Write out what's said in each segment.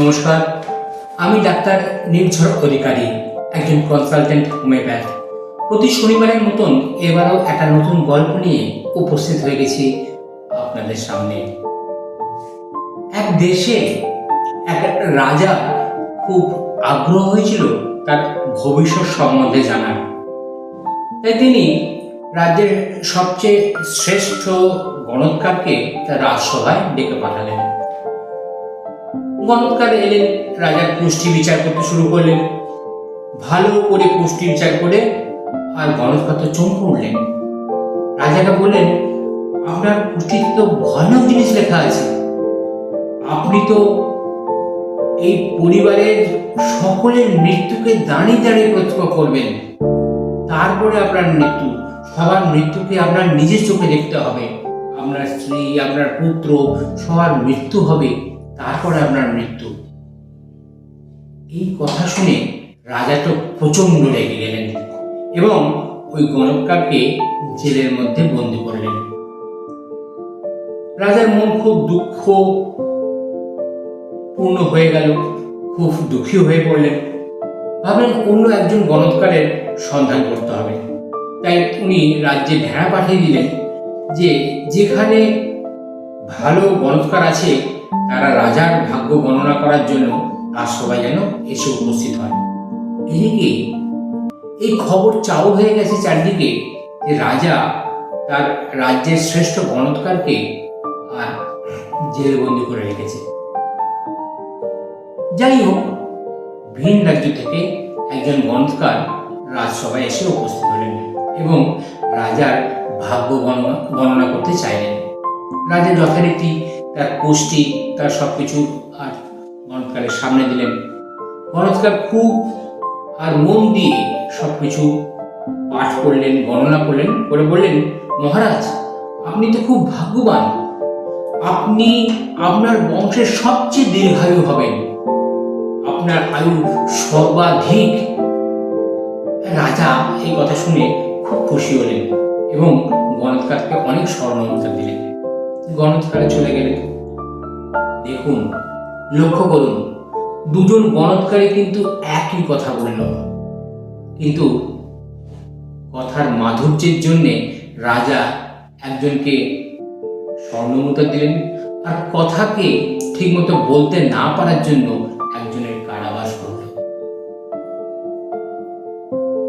নমস্কার, আমি ডাক্তার নির্ঝর অধিকারী, একজন কনসালটেন্ট হোমিওপ্যাথ প্রতি শনিবারের মতন এবারও একটা নতুন গল্প নিয়ে উপস্থিত হয়ে গেছি আপনাদের সামনে। এক দেশে এক রাজা খুব আগ্রহ হয়েছিল তার ভবিষ্যৎ সম্বন্ধে জানার। তাই তিনি রাজ্যের সবচেয়ে শ্রেষ্ঠ গণৎকারকে তার রাজসভায় ডেকে পাঠালেন। গণৎকার এলেন, রাজার পুষ্টি বিচার করতে শুরু করলেন। ভালো করে পুষ্টি বিচার করে আর গণৎকার তো চমকে উঠলেন। রাজাকে বললেন, আপনার পুষ্টিতে তো ভয়ানক জিনিস লেখা আছে। আপনি তো এই পরিবারের সকলের মৃত্যুকে দাঁড়িয়ে দাঁড়িয়ে প্রত্যক্ষ করবেন। তারপরে আপনার মৃত্যু, সবার মৃত্যুকে আপনার নিজের চোখে দেখতে হবে। আপনার স্ত্রী, আপনার পুত্র, সবার মৃত্যু হবে। তারপরে আপনার মৃত্যু। এই কথা শুনে রাজা তো প্রচণ্ড রেগে গেলেন এবং ওই গণকারকে জেলের মধ্যে বন্দি করলেন। রাজার মন খুব দুঃখ, পূর্ণ হয়ে গেল, খুব দুঃখী হয়ে পড়লেন। ভাবলেন অন্য একজন গণৎকারের সন্ধান করতে হবে। তাই উনি রাজ্যে ভেড়া পাঠিয়ে দিলেন যে, যেখানে ভালো গণৎকার আছে তারা রাজার ভাগ্য গণনা করার জন্য রাজসভায় যেন এসে উপস্থিত হয়। এদিকে এই খবর চাও হয়ে গেছে চারদিকে যে রাজা তার রাজ্যের শ্রেষ্ঠ গণৎকারকে আর জেলবন্দি করে রেখেছে। যাই হোক, ভিন রাজ্য থেকে একজন গণৎকার রাজসভায় এসে উপস্থিত হলেন এবং রাজার ভাগ্য গণনা করতে চাইলেন। রাজা যথারীতি তার কোষ্ঠী তার সব কিছু আর গণৎকারের সামনে দিলেন। গণৎকার খুব আর মন দিয়ে সব কিছু পাঠ করলেন গণনা করলেন, করে বললেন, মহারাজ, আপনি তো খুব ভাগ্যবান। আপনি আপনার বংশের সবচেয়ে দীর্ঘায়ু হবেন। আপনার আয়ু সর্বাধিক। রাজা এই কথা শুনে খুব খুশি হলেন এবং গণৎকারকে অনেক স্বর্ণ দিলেন। গণৎকারে চলে গেলেন দেখুন, লক্ষ্য করুন, দুজন গণৎকারী কিন্তু একই কথা বলল। কিন্তু কথার মাধুর্যের জন্যে রাজা একজনকে স্বর্ণমুদ্রা দিলেন আর কথাকে ঠিকমতো বলতে না পারার জন্য একজনের কারাবাস করল।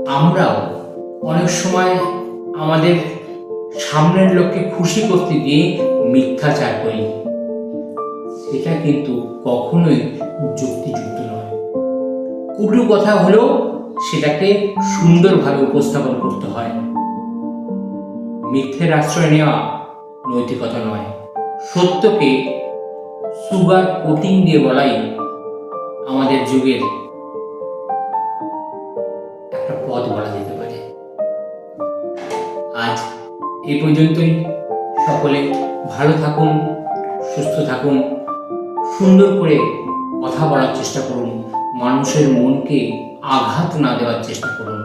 আমরাও অনেক সময় আমাদের সামনের লোককে খুশি করতে গিয়ে মিথ্যাচার করি। সেটা কিন্তু কখনোই যুক্তিযুক্ত নয়। উল্টো কথা হলেও সেটাকে সুন্দরভাবে উপস্থাপন করতে হয়। মিথ্যের আশ্রয় নেওয়া নৈতিকতা নয়। সত্যকে সুগার কোটিং দিয়ে বলাই আমাদের যুগের একটা পথ বলা যেতে পারে। আজ এই পর্যন্তই। সকলে ভালো থাকুন, সুস্থ থাকুন, সুন্দর করে কথা বলার চেষ্টা করুন, মানুষের মনকে আঘাত না দেওয়ার চেষ্টা করুন।